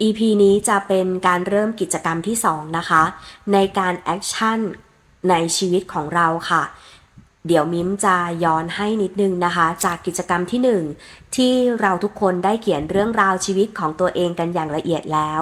EP นี้จะเป็นการเริ่มกิจกรรมที่ 2 นะคะ ในการแอคชั่นในชีวิตของเราค่ะ เดี๋ยวมิมจะย้อนให้นิดนึงนะคะ จากกิจกรรมที่ 1 ที่เราทุกคนได้เขียนเรื่องราวชีวิตของตัวเองกันอย่างละเอียดแล้ว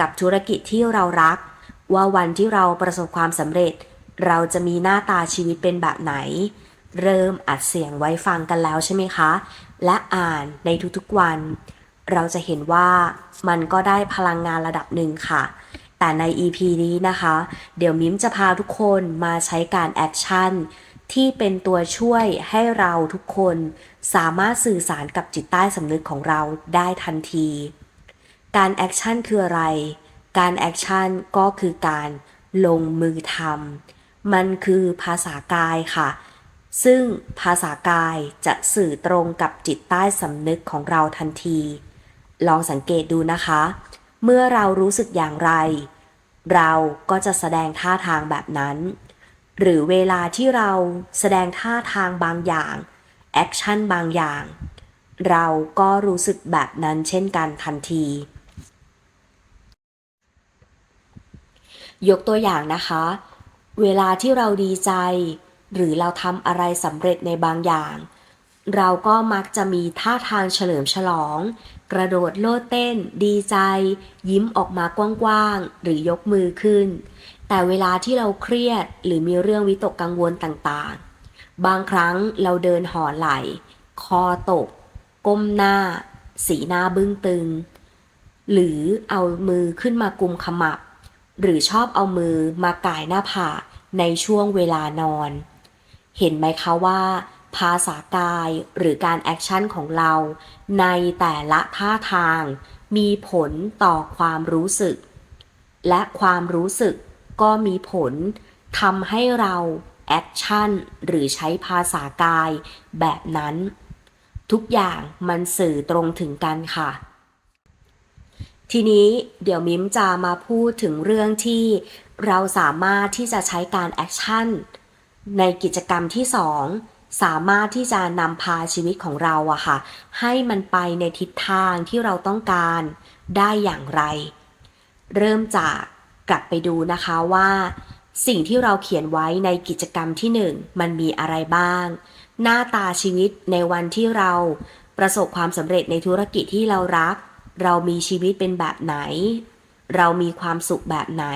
กับธุรกิจที่เรารัก ว่าวันที่เราประสบความสำเร็จ เราจะมีหน้าตาชีวิตเป็นแบบไหน เริ่มอัดเสียงไว้ฟังกันแล้วใช่ไหมคะ และอ่านในทุกๆวัน เราจะเห็นว่ามันก็ได้พลังงานระดับหนึ่งค่ะ แต่ใน EP นี้นะคะ เดี๋ยวมิมจะพาทุกคนมาใช้การแอคชั่นที่เป็นตัวช่วยให้เราทุกคนสามารถสื่อสารกับจิตใต้สำนึกของเราได้ทันที การแอคชั่นคืออะไร การแอคชั่นก็คือการลงมือทำ มันคือภาษากายค่ะ ซึ่งภาษากายจะสื่อตรงกับจิตใต้สำนึกของเราทันที ลองสังเกตดูนะคะ เมื่อเรารู้สึกอย่างไร เราก็จะแสดงท่าทางแบบนั้น หรือเวลาที่เราแสดงท่าทางบางอย่างแอคชั่นบางอย่าง เราก็รู้สึกแบบนั้นเช่นกันทันที ยกตัวอย่างนะคะ เวลาที่เราดีใจ หรือเราทำอะไรสำเร็จในบางอย่าง เราก็มักจะมีท่าทางเฉลิมฉลอง กระโดดโลดเต้น ดีใจ ยิ้มออกมากว้างๆ หรือยกมือขึ้น แต่เวลาที่เราเครียดหรือมีเรื่องวิตกกังวลต่างๆ บางครั้งเราเดินห่อไหล คอตก ก้มหน้า สีหน้าบึ้งตึง หรือเอามือขึ้นมากุมขมับ หรือชอบเอามือมาก่ายหน้าผากในช่วงเวลานอน เห็นไหมคะว่า ภาษากายหรือการแอคชั่นของเราในแต่ละท่าทาง มีผลต่อความรู้สึก และความรู้สึกก็มีผลทำให้เราแอคชั่นหรือใช้ภาษากายแบบนั้น ทุกอย่างมันสื่อตรงถึงกันค่ะ ทีนี้เดี๋ยวมิมจะมาพูดถึงเรื่องที่เราสามารถที่จะใช้การแอคชั่นในกิจกรรมที่ 2 สามารถที่จะนำพาชีวิตของเราอะค่ะ ให้มันไปในทิศทางที่เราต้องการได้อย่างไร เริ่มจากกลับไปดูนะคะว่า สิ่งที่เราเขียนไว้ในกิจกรรมที่ 1 มันมีอะไรบ้าง หน้าตาชีวิตในวันที่เราประสบความสำเร็จในธุรกิจที่เรารัก เรามีชีวิตเป็นแบบไหน เรามีความสุขแบบไหน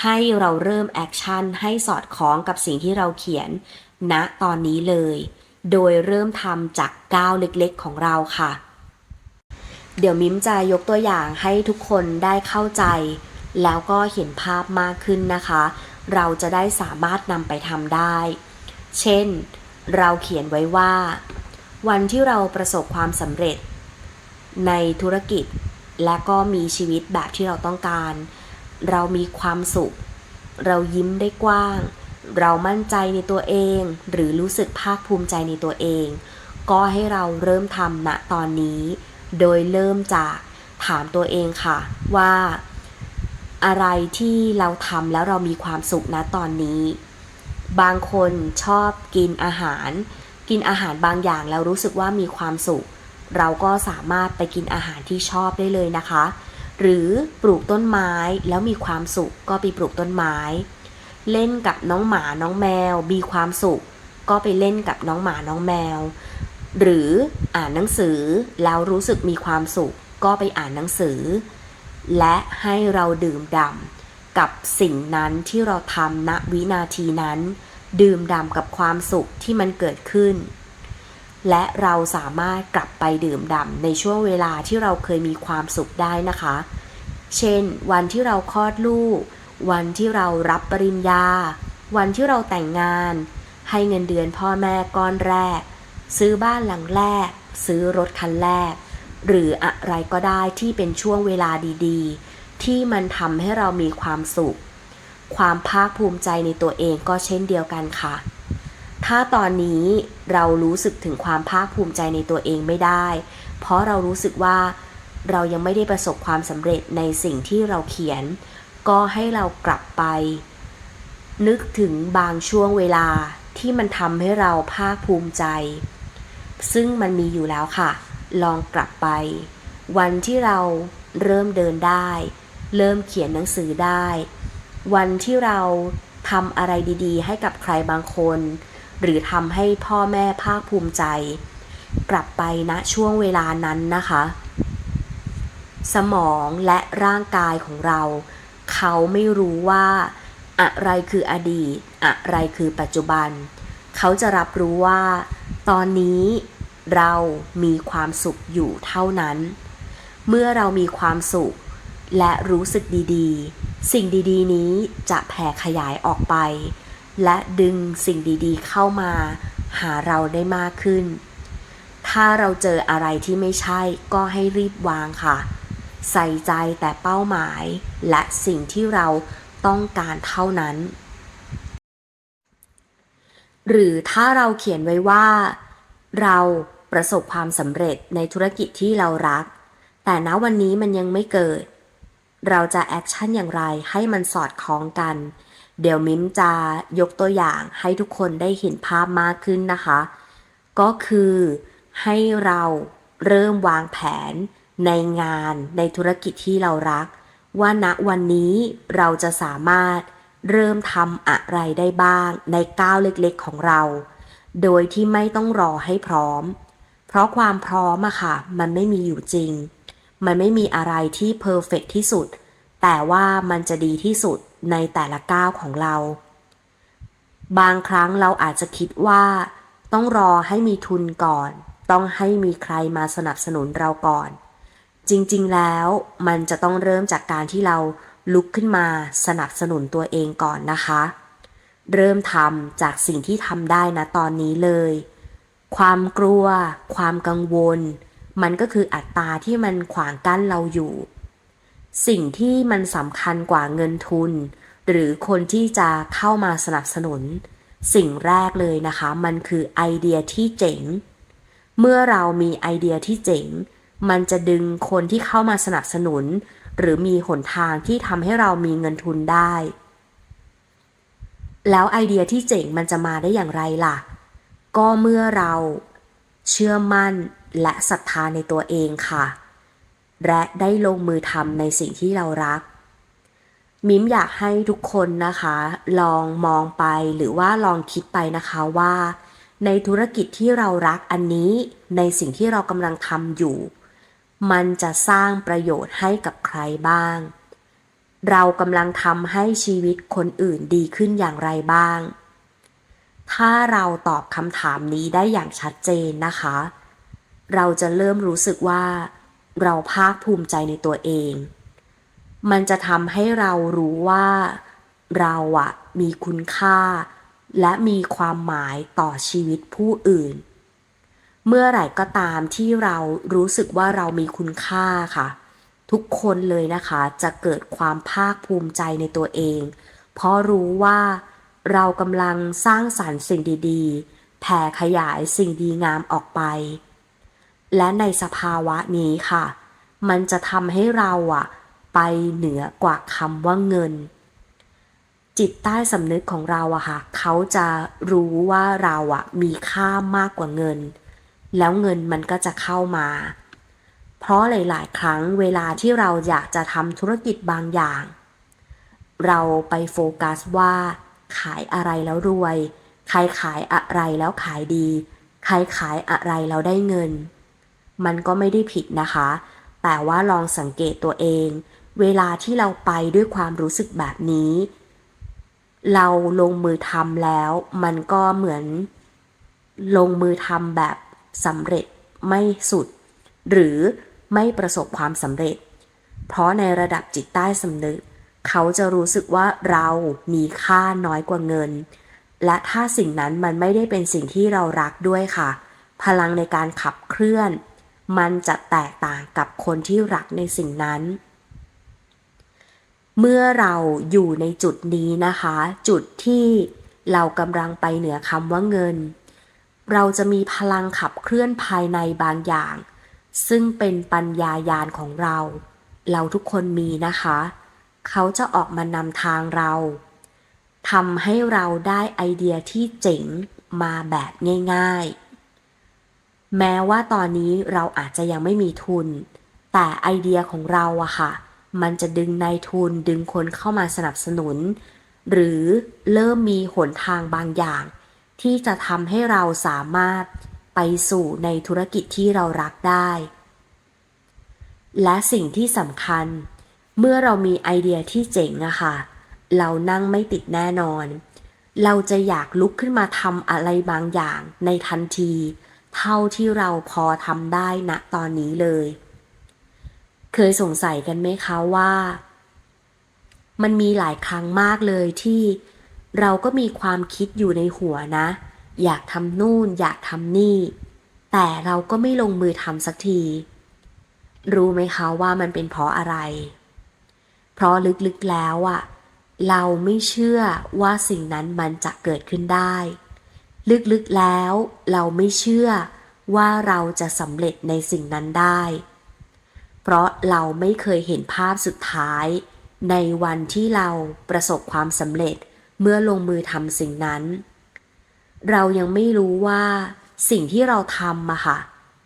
ให้เราเริ่มแอคชั่นให้สอดคล้องกับสิ่งที่เราเขียน ณตอนนี้เลย โดยเริ่มทำจากก้าวเล็กๆของเราค่ะ เดี๋ยวมิมจะยกตัวอย่างให้ทุกคนได้เข้าใจ แล้วก็เห็นภาพมากขึ้นนะคะ เราจะได้สามารถนำไปทำได้ เช่น เราเขียนไว้ว่า วันที่เราประสบความสำเร็จ ในธุรกิจและก็มีชีวิตแบบที่เราต้องการ เรามีความสุข เรายิ้มได้กว้าง เรามั่นใจในตัวเอง หรือรู้สึกภาคภูมิใจในตัวเอง ก็ให้เราเริ่มทำณตอนนี้ โดยเริ่มจากถามตัวเองค่ะ ว่าอะไรที่เราทำแล้วเรามีความสุขนะตอนนี้ บางคนชอบกินอาหาร กินอาหารบางอย่างแล้วรู้สึกว่ามีความสุข เราก็สามารถไปกินอาหารที่ชอบได้เลยนะคะ หรือปลูกต้นไม้แล้วมีความสุขก็ไปปลูกต้นไม้ เล่นกับน้องหมาน้องแมว มีความสุข ก็ไปเล่นกับน้องหมาน้องแมว หรืออ่านหนังสือแล้วรู้สึกมีความสุข ก็ไปอ่านหนังสือ และให้เราดื่มด่ำกับสิ่งนั้นที่เราทำณวินาทีนั้น ดื่มด่ำกับความสุขที่มันเกิดขึ้น และเราสามารถกลับไปดื่มด่ำในช่วงเวลาที่เราเคยมีความสุขได้นะคะ เช่น วันที่เราคลอดลูก วันที่เรารับปริญญา วันที่เราแต่งงาน ให้เงินเดือนพ่อแม่ก้อนแรก ซื้อบ้านหลังแรก ซื้อรถคันแรก หรืออะไรก็ได้ที่เป็นช่วงเวลาดีๆ ที่มันทำให้เรามีความสุข ความภาคภูมิใจในตัวเองก็เช่นเดียวกันค่ะ ถ้าตอนนี้เรารู้สึกถึงความภาคภูมิใจในตัวเองไม่ได้ เพราะเรารู้สึกว่าเรายังไม่ได้ประสบความสำเร็จในสิ่งที่เราเขียน ก็ให้เรากลับไป นึกถึงบางช่วงเวลาที่มันทำให้เราภาคภูมิใจ ซึ่งมันมีอยู่แล้วค่ะ ลองกลับไป วันที่เราเริ่มเดินได้ เริ่มเขียนหนังสือได้ วันที่เราทำอะไรดีๆ ให้กับใครบางคน หรือทำให้พ่อแม่ภาคภูมิใจ กลับไปณช่วงเวลานั้นนะคะ สมองและร่างกายของเรา เขาไม่รู้ว่า อะไรคืออดีต อะไรคือปัจจุบัน เขาจะรับรู้ว่า ตอนนี้เรามีความสุขอยู่เท่านั้น เมื่อเรามีความสุข และรู้สึกดีๆ สิ่งดีๆ นี้จะแผ่ขยายออกไป และดึงสิ่งดีๆ เข้ามา หาเราได้มากขึ้น ถ้าเราเจออะไรที่ไม่ใช่ก็ให้รีบวางค่ะ ใส่ใจแต่เป้าหมายและสิ่งที่เราต้องการเท่านั้น หรือถ้าเราเขียนไว้ว่า เราประสบความสำเร็จในธุรกิจที่เรารัก แต่ณวันนี้มันยังไม่เกิด เราจะแอคชั่นอย่างไรให้มันสอดคล้องกัน เดี๋ยวมิ้มจะยกตัวอย่างให้ทุกคนได้เห็นภาพมากขึ้นนะคะ ก็คือให้เราเริ่มวางแผน ในงานในธุรกิจที่เรารัก ว่าณวันนี้เราจะสามารถเริ่มทำอะไรได้บ้างในก้าวเล็กๆของเรา โดยที่ไม่ต้องรอให้พร้อม เพราะความพร้อมอะค่ะ มันไม่มีอยู่จริง มันไม่มีอะไรที่เพอร์เฟกที่สุด แต่ว่ามันจะดีที่สุดในแต่ละก้าวของเรา บางครั้งเราอาจจะคิดว่า ต้องรอให้มีทุนก่อน ต้องให้มีใครมาสนับสนุนเราก่อน จริงๆ แล้วมันจะต้องเริ่มจากการที่เราลุกขึ้นมาสนับสนุนตัวเองก่อนนะคะ เริ่มทำจากสิ่งที่ทำได้นะตอนนี้เลย ความกลัว ความกังวล มันก็คืออัตราที่มันขวางกั้นเราอยู่ สิ่งที่มันสำคัญกว่าเงินทุน หรือคนที่จะเข้ามาสนับสนุน สิ่งแรกเลยนะคะ มันคือไอเดียที่เจ๋ง เมื่อเรามีไอเดียที่เจ๋ง มันจะดึงคนที่เข้ามาสนับสนุน หรือมีหนทางที่ทำให้เรามีเงินทุนได้ แล้วไอเดียที่เจ๋งมันจะมาได้อย่างไรล่ะ ก็เมื่อเราเชื่อมั่นและศรัทธาในตัวเองค่ะ และได้ลงมือทำในสิ่งที่เรารัก มิมอยากให้ทุกคนนะคะ ลองมองไปหรือว่าลองคิดไปนะคะว่า ในธุรกิจที่เรารักอันนี้ในสิ่งที่เรากำลังทำอยู่ มันจะสร้างประโยชน์ให้กับใครบ้าง เรากำลังทำให้ชีวิตคนอื่นดีขึ้นอย่างไรบ้าง ถ้าเราตอบคำถามนี้ได้อย่างชัดเจนนะคะ เราจะเริ่มรู้สึกว่า เราภาคภูมิใจในตัวเอง มันจะทำให้เรารู้ว่า เราอะมีคุณค่า และมีความหมายต่อชีวิตผู้อื่น เมื่อไหร่ก็ตามที่เรารู้สึกว่าเรามีคุณค่าค่ะ ทุกคนเลยนะคะจะเกิดความภาคภูมิใจในตัวเอง เพราะรู้ว่าเรากำลังสร้างสรรค์สิ่งดีๆ แผ่ขยายสิ่งดีงามออกไป และในสภาวะนี้ค่ะ มันจะทำให้เราอะไปเหนือกว่าคำว่าเงิน จิตใต้สำนึกของเราอะค่ะ เขาจะรู้ว่าเราอะมีค่ามากกว่าเงิน แล้วเงินมันก็จะเข้ามา เพราะหลาย ๆ ครั้งเวลาที่เราอยากจะทำธุรกิจบางอย่าง เราไปโฟกัสว่า ขายอะไรแล้วรวย ใครขายอะไรแล้วขายดี ใครขายอะไรแล้วได้เงิน มันก็ไม่ได้ผิดนะคะ แต่ว่าลองสังเกตตัวเอง เวลาที่เราไปด้วยความรู้สึกแบบนี้ เราลงมือทำแล้ว มันก็เหมือนลงมือทำแบบ สำเร็จไม่สุด หรือไม่ประสบความสำเร็จ เพราะในระดับจิตใต้สำนึก เขาจะรู้สึกว่าเรามีค่าน้อยกว่าเงิน และถ้าสิ่งนั้นมันไม่ได้เป็นสิ่งที่เรารักด้วยค่ะ พลังในการขับเคลื่อน มันจะแตกต่างกับคนที่รักในสิ่งนั้นเมื่อเราอยู่ในจุดนี้นะคะ จุดที่เรากำลังไปเหนือคำว่าเงิน เราจะมีพลังขับเคลื่อนภายในบางอย่าง ซึ่งเป็นปัญญายาณของเรา เราทุกคนมีนะคะ เขาจะออกมานำทางเราทำให้เราได้ไอเดียที่เจ๋งมาแบบง่าย ๆ แม้ว่าตอนนี้เราอาจจะยังไม่มีทุน แต่ไอเดียของเราอะค่ะ มันจะดึงนายทุนดึงคนเข้ามาสนับสนุน หรือเริ่มมีหนทางบางอย่าง ที่จะทำให้เราสามารถไปสู่ในธุรกิจที่เรารักได้ และสิ่งที่สำคัญ เมื่อเรามีไอเดียที่เจ๋งอะค่ะ เรานั่งไม่ติดแน่นอน เราจะอยากลุกขึ้นมาทำอะไรบางอย่างในทันที เท่าที่เราพอทำได้ณตอนนี้เลย เคยสงสัยกันไหมคะว่า มันมีหลายครั้งมากเลยที่ เราก็มีความคิดอยู่ในหัวนะ อยากทำนู่นอยากทำนี่ แต่เราก็ไม่ลงมือทำสักที รู้ไหมคะว่ามันเป็นเพราะอะไร เพราะลึกๆแล้วอะเราไม่เชื่อว่าสิ่งนั้นมันจะเกิดขึ้นได้ ลึกๆแล้วเราไม่เชื่อว่าเราจะสำเร็จในสิ่งนั้นได้ เพราะเราไม่เคยเห็นภาพสุดท้าย ในวันที่เราประสบความสำเร็จ เมื่อลงมือทำสิ่งนั้น เรายังไม่รู้ว่าสิ่งที่เราทำอะค่ะ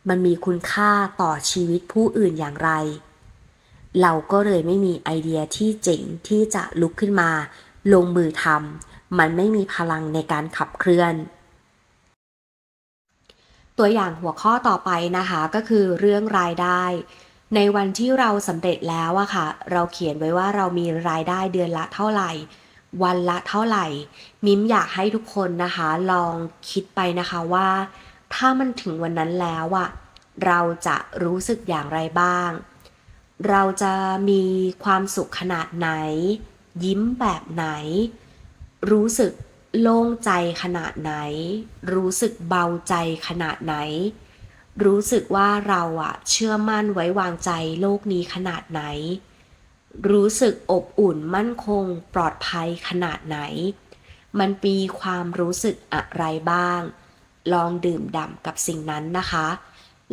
มันมีคุณค่าต่อชีวิตผู้อื่นอย่างไร เราก็เลยไม่มีไอเดียที่เจ๋งที่จะลุกขึ้นมา ลงมือทำมันไม่มีพลังในการขับเคลื่อน ตัวอย่างหัวข้อต่อไปนะคะก็คือเรื่องรายได้ ในวันที่เราสำเร็จแล้วอะค่ะ เราเขียนไว้ว่าเรามีรายได้เดือนละเท่าไหร่ วันละเท่าไหร่ มิมอยากให้ทุกคนนะคะ ลองคิดไปนะคะว่า ถ้ามันถึงวันนั้นแล้วอะเราจะรู้สึกอย่างไรบ้าง เราจะมีความสุขขนาดไหน ยิ้มแบบไหน รู้สึกโล่งใจขนาดไหน รู้สึกเบาใจขนาดไหน รู้สึกว่าเราอะเชื่อมั่นไว้วางใจโลกนี้ขนาดไหน รู้สึกอบอุ่นมั่นคงปลอดภัยขนาดไหน มันมีความรู้สึกอะไรบ้าง ลองดื่มด่ำกับสิ่งนั้นนะคะ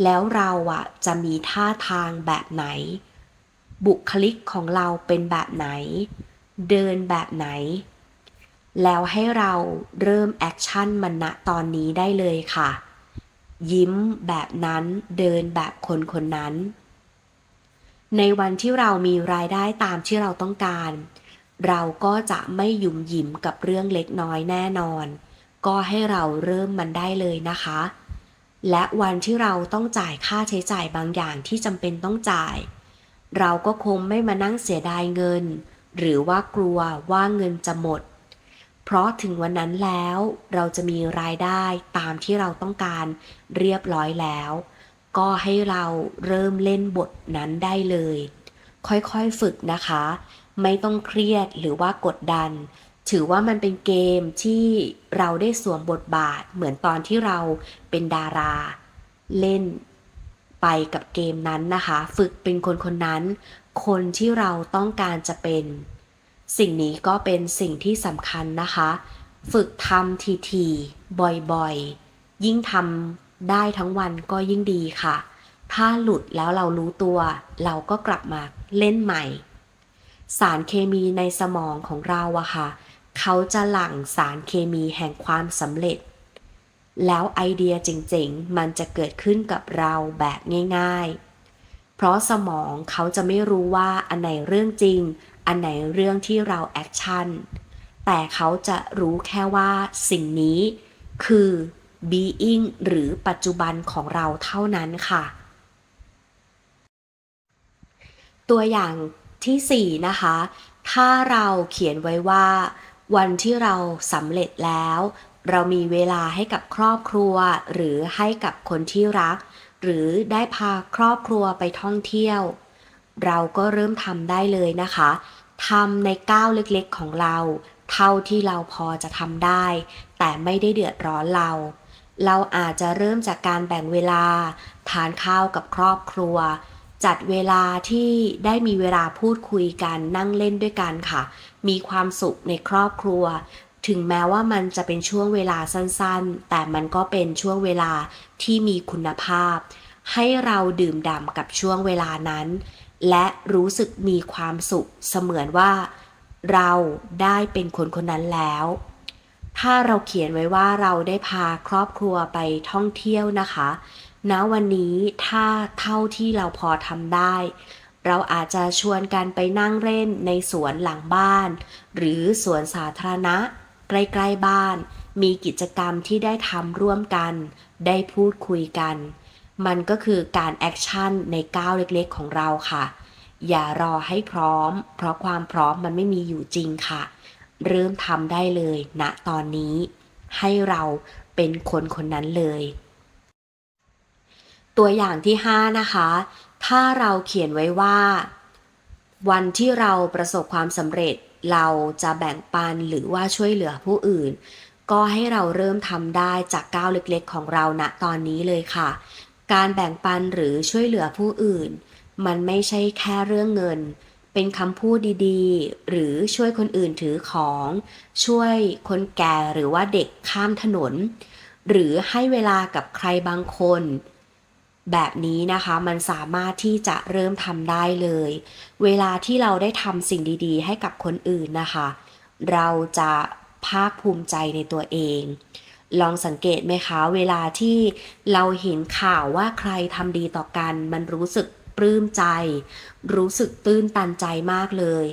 แล้วเราอะจะมีท่าทางแบบไหน บุคลิกของเราเป็นแบบไหน เดินแบบไหน แล้วให้เราเริ่มแอคชั่นมันณตอนนี้ได้เลยค่ะ ยิ้มแบบนั้นเดินแบบคนคนนั้น ในวันที่เรามีรายได้ตามที่เราต้องการ เราก็จะไม่หยุ่มหยิมกับเรื่องเล็กน้อยแน่นอน ก็ให้เราเริ่มมันได้เลยนะคะ และวันที่เราต้องจ่ายค่าใช้จ่ายบางอย่างที่จำเป็นต้องจ่าย เราก็คงไม่มานั่งเสียดายเงิน หรือว่ากลัวว่าเงินจะหมด เพราะถึงวันนั้นแล้ว เราจะมีรายได้ตามที่เราต้องการเรียบร้อยแล้ว ก็ให้เราเริ่มเล่นบทนั้นได้เลย ค่อยๆฝึกนะคะ ไม่ต้องเครียดหรือว่ากดดัน ถือว่ามันเป็นเกมที่เราได้สวมบทบาทเหมือนตอนที่เราเป็นดารา เล่นไปกับเกมนั้นนะคะ ฝึกเป็นคนคนนั้น คนที่เราต้องการจะเป็น สิ่งนี้ก็เป็นสิ่งที่สำคัญนะคะ ฝึกทำทีๆบ่อยๆ ยิ่งทำ ได้ทั้งวันก็ยิ่งดีค่ะ ถ้าหลุดแล้วเรารู้ตัว เราก็กลับมาเล่นใหม่ สารเคมีในสมองของเราอะค่ะ เขาจะหลั่งสารเคมีแห่งความสำเร็จ แล้วไอเดียเจ๋งๆ มันจะเกิดขึ้นกับเราแบบง่าย ๆ เพราะสมองเขาจะไม่รู้ว่าอันไหนเรื่องจริง อันไหนเรื่องที่เราแอคชั่น แต่เขาจะรู้แค่ว่าสิ่งนี้คือ being หรือปัจจุบันของเราเท่านั้นค่ะ ตัวอย่างที่ 4 นะคะ ถ้าเราเขียนไว้ว่า วันที่เราสำเร็จแล้ว เรามีเวลาให้กับครอบครัว หรือให้กับคนที่รัก หรือได้พาครอบครัวไปท่องเที่ยว เราก็เริ่มทำได้เลยนะคะทำในก้าวเล็กๆของเรา เท่าที่เราพอจะทำได้ แต่ไม่ได้เดือดร้อนเรา เราอาจจะเริ่มจากการแบ่งเวลา ทานข้าวกับครอบครัว จัดเวลาที่ได้มีเวลาพูดคุยกันนั่งเล่นด้วยกันค่ะ มีความสุขในครอบครัว ถึงแม้ว่ามันจะเป็นช่วงเวลาสั้นๆ แต่มันก็เป็นช่วงเวลาที่มีคุณภาพ ให้เราดื่มด่ำกับช่วงเวลานั้น และรู้สึกมีความสุขเสมือนว่า เราได้เป็นคนคนนั้นแล้ว ถ้าเราเขียนไว้ว่าเราได้พาครอบครัวไปท่องเที่ยวนะคะณวันนี้ถ้าเท่าที่เราพอทำได้ เราอาจจะชวนกันไปนั่งเล่นในสวนหลังบ้าน หรือสวนสาธารณะ ใกล้ๆบ้าน มีกิจกรรมที่ได้ทำร่วมกัน ได้พูดคุยกัน มันก็คือการแอคชั่นในก้าวเล็กๆของเราค่ะ อย่ารอให้พร้อม เพราะความพร้อมมันไม่มีอยู่จริงค่ะ เริ่มทำได้เลยณตอนนี้ ให้เราเป็นคนคนนั้นเลย ตัวอย่างที่ 5 นะคะ ถ้าเราเขียนไว้ว่า วันที่เราประสบความสำเร็จเราจะแบ่งปันหรือว่าช่วยเหลือผู้อื่น ก็ให้เราเริ่มทำได้จากก้าวเล็กๆ ของเราณตอนนี้เลยค่ะ การแบ่งปันหรือช่วยเหลือผู้อื่น มันไม่ใช่แค่เรื่องเงิน เป็นคำพูดดีๆ หรือช่วยคนอื่นถือของ ช่วยคนแก่หรือว่าเด็กข้ามถนน หรือให้เวลากับใครบางคน แบบนี้นะคะมันสามารถที่จะเริ่มทำได้เลย เวลาที่เราได้ทำสิ่งดีๆ ให้กับคนอื่นนะคะ เราจะภาคภูมิใจในตัวเองลองสังเกตไหมคะ เวลาที่เราเห็นข่าวว่าใครทำดีต่อกัน มันรู้สึก ปลื้มใจ รู้สึกตื้นตันใจมากเลย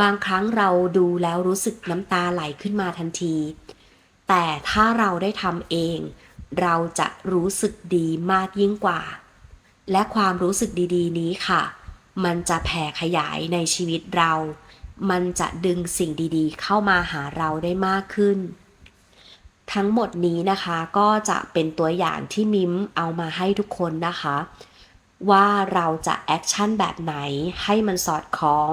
บางครั้งเราดูแล้วรู้สึกน้ำตาไหลขึ้นมาทันที แต่ถ้าเราได้ทำเอง เราจะรู้สึกดีมากยิ่งกว่า และความรู้สึกดีๆ นี้ค่ะ มันจะแผ่ขยายในชีวิตเรา มันจะดึงสิ่งดีๆ เข้ามาหาเราได้มากขึ้นทั้งหมดนี้นะคะก็จะเป็นตัวอย่างที่มิมเอามาให้ทุกคนนะคะ ว่าเราจะแอคชั่นแบบไหนให้มันสอดคล้อง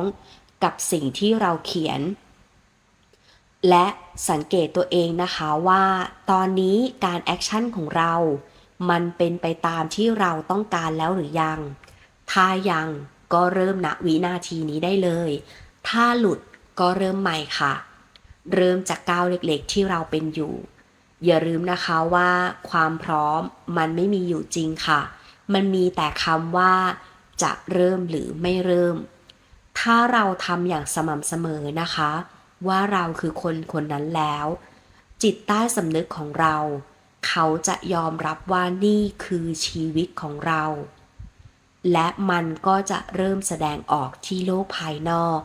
กับสิ่งที่เราเขียน และสังเกตตัวเองนะคะว่าตอนนี้การแอคชั่นของเรา มันเป็นไปตามที่เราต้องการแล้วหรือยัง ถ้ายังก็เริ่มณวินาทีนี้ได้เลย ถ้าหลุดก็เริ่มใหม่ค่ะ เริ่มจากก้าวเล็กๆที่เราเป็นอยู่ อย่าลืมนะคะว่าความพร้อมมันไม่มีอยู่จริงค่ะ มันมีแต่คำว่า จะเริ่มหรือไม่เริ่ม ถ้าเราทำอย่างสม่ำเสมอนะคะ ว่าเราคือคนคนนั้นแล้ว จิตใต้สำนึกของเรา เขาจะยอมรับว่านี่คือชีวิตของเรา และมันก็จะเริ่มแสดงออกที่โลกภายนอก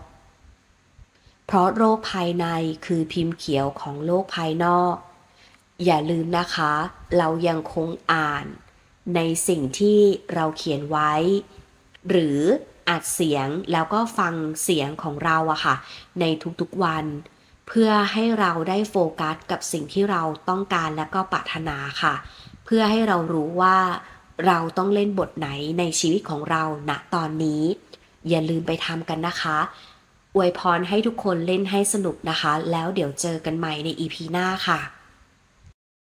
เพราะโลกภายในคือพิมพ์เขียวของโลกภายนอก อย่าลืมนะคะ เรายังคงอ่าน ในสิ่งที่เราเขียนไว้ หรืออัดเสียงแล้วก็ฟังเสียงของเราอะค่ะ ในทุกๆวัน เพื่อให้เราได้โฟกัสกับสิ่งที่เราต้องการและก็ปรารถนาค่ะ เพื่อให้เรารู้ว่าเราต้องเล่นบทไหนในชีวิตของเราณตอนนี้ อย่าลืมไปทำกันนะคะอวยพรให้ทุกคนเล่นให้สนุกนะคะ แล้วเดี๋ยวเจอกันใหม่ใน EP หน้าค่ะ